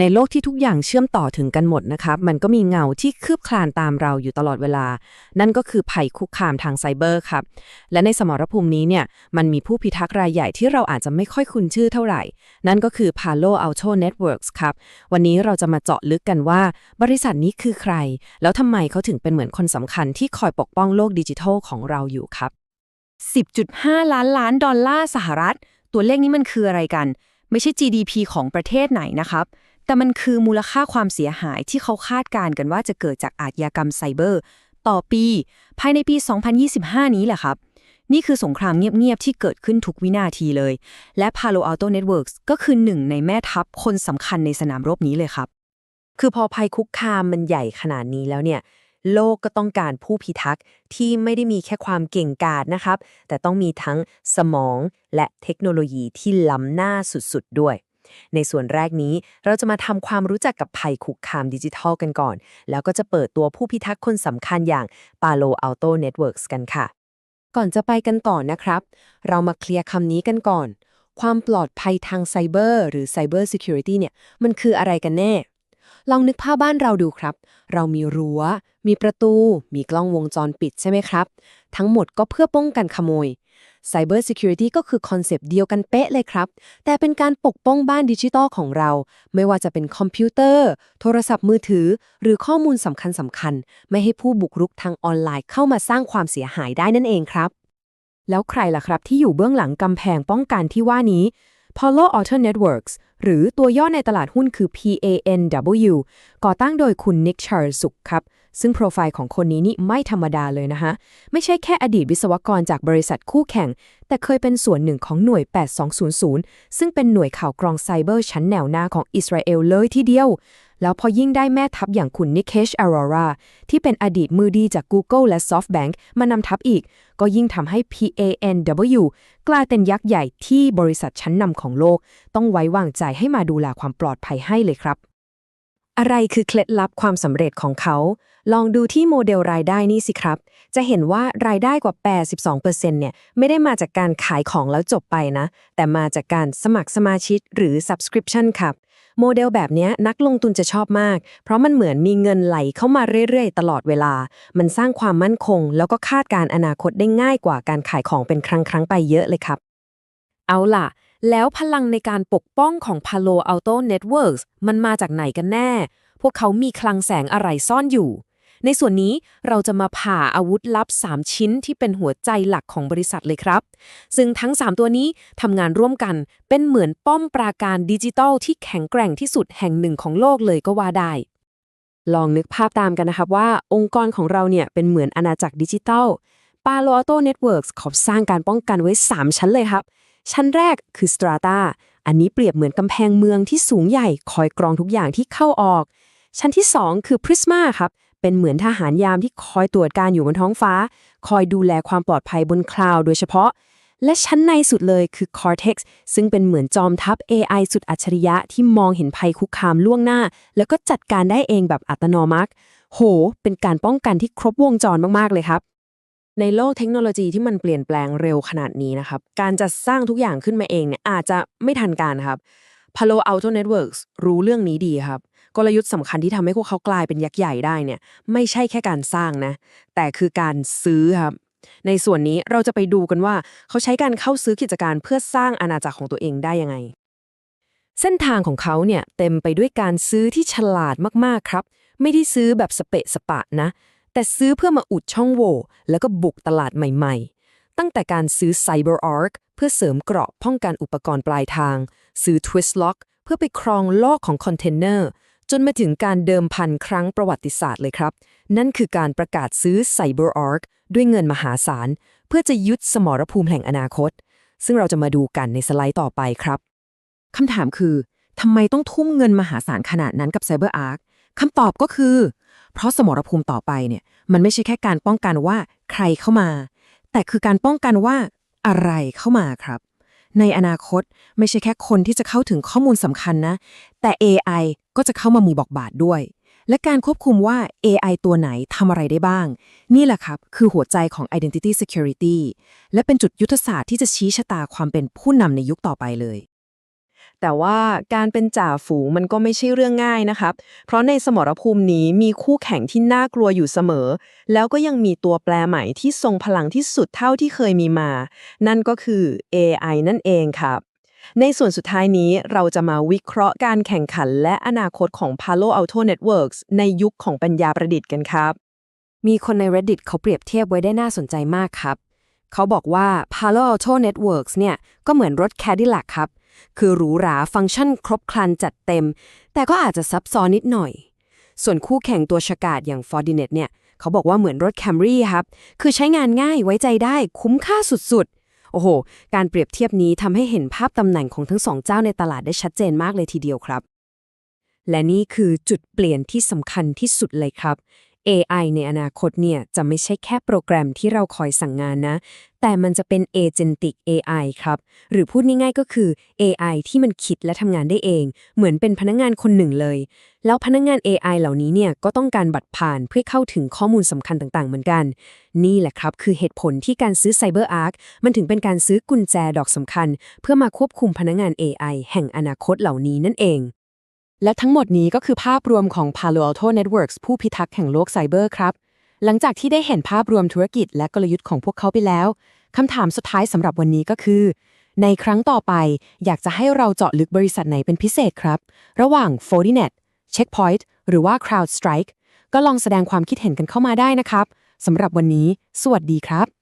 ในโลกที่ทุกอย่างเชื่อมต่อถึงกันหมดนะครับ มันก็มีเงาที่คืบคลานตามเราอยู่ตลอดเวลา นั่นก็คือภัยคุกคามทางไซเบอร์ครับ และในสมรภูมินี้เนี่ย มันมีผู้พิทักษ์รายใหญ่ที่เราอาจจะไม่ค่อยคุ้นชื่อเท่าไหร่ นั่นก็คือ Palo Alto Networks ครับ วันนี้เราจะมาเจาะลึกกันว่า บริษัทนี้คือใคร แล้วทำไมเขาถึงเป็นเหมือนคนสำคัญที่คอยปกป้องโลกดิจิทัลของเราอยู่ครับ 10.5 ล้านล้านดอลลาร์สหรัฐ ตัวเลขนี้มันคืออะไรกัน ไม่ใช่ GDP ของประเทศไหนนะครับ แต่มันคือมูลค่าความเสียหายที่เขาคาดการณ์กันว่าจะเกิดจากอาชญากรรมไซเบอร์ ต่อปี ภายในปี 2025 นี้แหละครับ นี่คือสงครามเงียบ ๆ ที่เกิดขึ้นทุกวินาทีเลย และ Palo Alto Networks ก็คือหนึ่งในแม่ทัพคนสำคัญในสนามรบนี้เลยครับ คือพอภัยคุกคามมันใหญ่ขนาดนี้แล้วเนี่ยโลกก็ต้องการผู้พิทักษ์ที่ไม่ได้มีแค่ความเก่งกาจนะครับ แต่ต้องมีทั้งสมองและเทคโนโลยีที่ล้ำหน้าสุด ๆ ด้วย ในส่วนแรกนี้เราจะมาทำความรู้จักกับภัยคุกคามดิจิทัลกันก่อน แล้วก็จะเปิดตัวผู้พิทักษ์คนสำคัญอย่าง Palo Alto Networks กันค่ะ ก่อนจะไปกันต่อนะครับ เรามาเคลียร์คำนี้กันก่อน ความปลอดภัยทางไซเบอร์หรือ Cyber Security เนี่ยมันคืออะไรกันแน่ลองนึกภาพบ้านเราดูครับ เรามีรัว้ว มีประตู มีกล้องวงจรปิดใช่ไหมครับ ทั้งหมดก็เพื่อป้องกันขโมย Cyber Security ก็คือคอนเซปต์เดียวกันเป๊ะเลยครับ แต่เป็นการปกป้องบ้านดิจิตอลของเรา ไม่ว่าจะเป็นคอมพิวเตอร์ โทรศัพท์มือถือ หรือข้อมูลสำคัญสำคัญ ไม่ให้ผู้บุกรุกทางออนไลน์เข้ามาสร้างความเสียหายได้นั่นเองครับ แล้วใครล่ะครับที่อยู่เบื้องหลังกำแพงป้องกันที่ว่านี้ Palo Alto Networks หรือตัวย่อในตลาดหุ้นคือ PANW ก่อตั้งโดยคุณนิกชาร์สุกครับ ซึ่งโปรไฟล์ของคนนี้นี่ไม่ธรรมดาเลยนะคะไม่ใช่แค่อดีตวิศวกรจากบริษัทคู่แข่ง แต่เคยเป็นส่วนหนึ่งของหน่วย 8200 ซึ่งเป็นหน่วยข่าวกรองไซเบอร์ชั้นแนวหน้าของอิสราเอลเลยทีเดียว แล้วพอยิ่งได้แม่ทัพอย่างคุณนิเคชอารอราที่เป็นอดีตมือดีจาก Google และ SoftBank มานำทัพอีก ก็ยิ่งทำให้ PANW กลายเป็นยักษ์ใหญ่ที่บริษัทชั้นนำของโลก ต้องไว้วางใจให้มาดูแลความปลอดภัยให้เลยครับ อะไรคือเคล็ดลับความสำเร็จของเขา ลองดูที่โมเดลรายได้นี่สิครับ จะเห็นว่ารายได้กว่า 82%เนี่ยไม่ได้มาจากการขายของแล้วจบไปนะ แต่มาจากการสมัครสมาชิกหรือ subscription ครับ โมเดลแบบนี้นักลงทุนจะชอบมาก เพราะมันเหมือนมีเงินไหลเข้ามาเรื่อยๆ ตลอดเวลา มันสร้างความมั่นคง แล้วก็คาดการณ์อนาคตได้ง่ายกว่าการขายของเป็นครั้งๆไปเยอะเลยครับ เอาล่ะ แล้วพลังในการปกป้องของ Palo Alto Networks มันมาจากไหนกันแน่ พวกเขามีคลังแสงอะไรซ่อนอยู่ ในส่วนนี้เราจะมาผ่าอาวุธลับ 3 ชิ้นที่เป็นหัวใจหลักของบริษัทเลยครับ ซึ่งทั้ง 3 ตัวนี้ทำงานร่วมกันเป็นเหมือนป้อมปราการดิจิทัลที่แข็งแกร่งที่สุดแห่งหนึ่งของโลกเลยก็ว่าได้ ลองนึกภาพตามกันนะครับว่าองค์กรของเราเนี่ยเป็นเหมือนอาณาจักรดิจิทัล Palo Alto Networks ขอสร้างการป้องกันไว้ 3 ชั้นเลยครับ ชั้นแรกคือ Strata อันนี้เปรียบเหมือนกำแพงเมืองที่สูงใหญ่คอยกรองทุกอย่างที่เข้าออก ชั้นที่ 2 คือ Prisma ครับ เป็นเหมือนทหารยามที่คอยตรวจการอยู่บนท้องฟ้า คอยดูแลความปลอดภัยบนคลาวด์โดยเฉพาะ และชั้นในสุดเลยคือ Cortex ซึ่งเป็นเหมือนจอมทัพ AI สุดอัจฉริยะที่มองเห็นภัยคุกคามล่วงหน้า แล้วก็จัดการได้เองแบบอัตโนมัติโห เป็นการป้องกันที่ครบวงจรมากๆเลยครับ ในโลกเทคโนโลยีที่มันเปลี่ยนแปลงเร็วขนาดนี้นะครับ การจะสร้างทุกอย่างขึ้นมาเองเนี่ยอาจจะไม่ทันการครับ Palo Alto Networks รู้เรื่องนี้ดีครับ กลยุทธ์สำคัญที่ทำให้พวกเขากลายเป็นยักษ์ใหญ่ได้เนี่ยไม่ใช่แค่การสร้างนะ แต่คือการซื้อครับ ในส่วนนี้เราจะไปดูกันว่า เขาใช้การเข้าซื้อกิจการเพื่อสร้างอาณาจักรของตัวเองได้ยังไง เส้นทางของเขาเนี่ยเต็มไปด้วยการซื้อที่ฉลาดมากๆครับ ไม่ได้ซื้อแบบสเปะสปะนะ แต่ซื้อเพื่อมาอุดช่องโหว่แล้วก็บุกตลาดใหม่ๆ ตั้งแต่การซื้อ CyberArk เพื่อเสริมเกราะป้องกันอุปกรณ์ปลายทาง ซื้อ Twistlock เพื่อไปครองลอกของคอนเทนเนอร์จนมาถึงการเดิมพันครั้งประวัติศาสตร์เลยครับ นั่นคือการประกาศซื้อ CyberArk ด้วยเงินมหาศาล เพื่อจะยึดสมรภูมิแห่งอนาคต ซึ่งเราจะมาดูกันในสไลด์ต่อไปครับคำถามคือทำไมต้องทุ่มเงินมหาศาลขนาดนั้นกับ CyberArk คำตอบก็คือ เพราะสมรภูมิต่อไปเนี่ยมันไม่ใช่แค่การป้องกันว่าใครเข้ามา แต่คือการป้องกันว่าอะไรเข้ามาครับ ในอนาคตไม่ใช่แค่คนที่จะเข้าถึงข้อมูลสำคัญนะ แต่ AI ก็จะเข้ามามีบอกบาทด้วย และการควบคุมว่า AI ตัวไหนทำอะไรได้บ้าง นี่แหละครับ คือหัวใจของ Identity Security และเป็นจุดยุทธศาสตร์ที่จะชี้ชะตาความเป็นผู้นำในยุคต่อไปเลย แต่ว่าการเป็นจ่าฝูงมันก็ไม่ใช่เรื่องง่ายนะครับ เพราะในสมรภูมินี้มีคู่แข่งที่น่ากลัวอยู่เสมอ แล้วก็ยังมีตัวแปรใหม่ที่ทรงพลังที่สุดเท่าที่เคยมีมา นั่นก็คือ AI นั่นเองครับในส่วนสุดท้ายนี้เราจะมาวิเคราะห์การแข่งขันและอนาคตของ Palo Alto Networks ในยุคของปัญญาประดิษฐ์กันครับ มีคนใน Reddit เขาเปรียบเทียบไว้ได้น่าสนใจมากครับ เขาบอกว่า Palo Alto Networks เนี่ย ก็เหมือนรถ Cadillac ครับ คือหรูหราฟังก์ชันครบครันจัดเต็ม แต่ก็อาจจะซับซ้อนนิดหน่อย ส่วนคู่แข่งตัวฉกาจอย่าง Fortinet เนี่ยเขาบอกว่าเหมือนรถ Camry ครับ คือใช้งานง่ายไว้ใจได้คุ้มค่าสุดๆ โอ้โห การเปรียบเทียบนี้ทำให้เห็นภาพตำแหน่งของทั้งสองเจ้าในตลาดได้ชัดเจนมากเลยทีเดียวครับ และนี่คือจุดเปลี่ยนที่สำคัญที่สุดเลยครับ AI ในอนาคตเนี่ยจะไม่ใช่แค่โปรแกรมที่เราคอยสั่งงานนะ แต่มันจะเป็น Agentic AI ครับ หรือพูดง่ายๆก็คือ AI ที่มันคิดและทำงานได้เอง เหมือนเป็นพนักงานคนหนึ่งเลย แล้วพนักงาน AI เหล่านี้เนี่ยก็ต้องการบัตรผ่านเพื่อเข้าถึงข้อมูลสำคัญต่างๆ เหมือนกัน นี่แหละครับ คือเหตุผลที่การซื้อ CyberArk มันถึงเป็นการซื้อกุญแจดอกสำคัญ เพื่อมาควบคุมพนักงาน AI แห่งอนาคตเหล่านี้นั่นเอง และทั้งหมดนี้ก็คือภาพรวมของ Palo Alto Networks ผู้พิทักษ์แห่งโลกไซเบอร์ครับ หลังจากที่ได้เห็นภาพรวมธุรกิจและกลยุทธ์ของพวกเขาไปแล้วคำถามสุดท้ายสำหรับวันนี้ก็คือ ในครั้งต่อไปอยากจะให้เราเจาะลึกบริษัทไหนเป็นพิเศษครับ ระหว่าง Fortinet Checkpoint หรือว่า CrowdStrike ก็ลองแสดงความคิดเห็นกันเข้ามาได้นะครับสำหรับวันนี้ สวัสดีครับ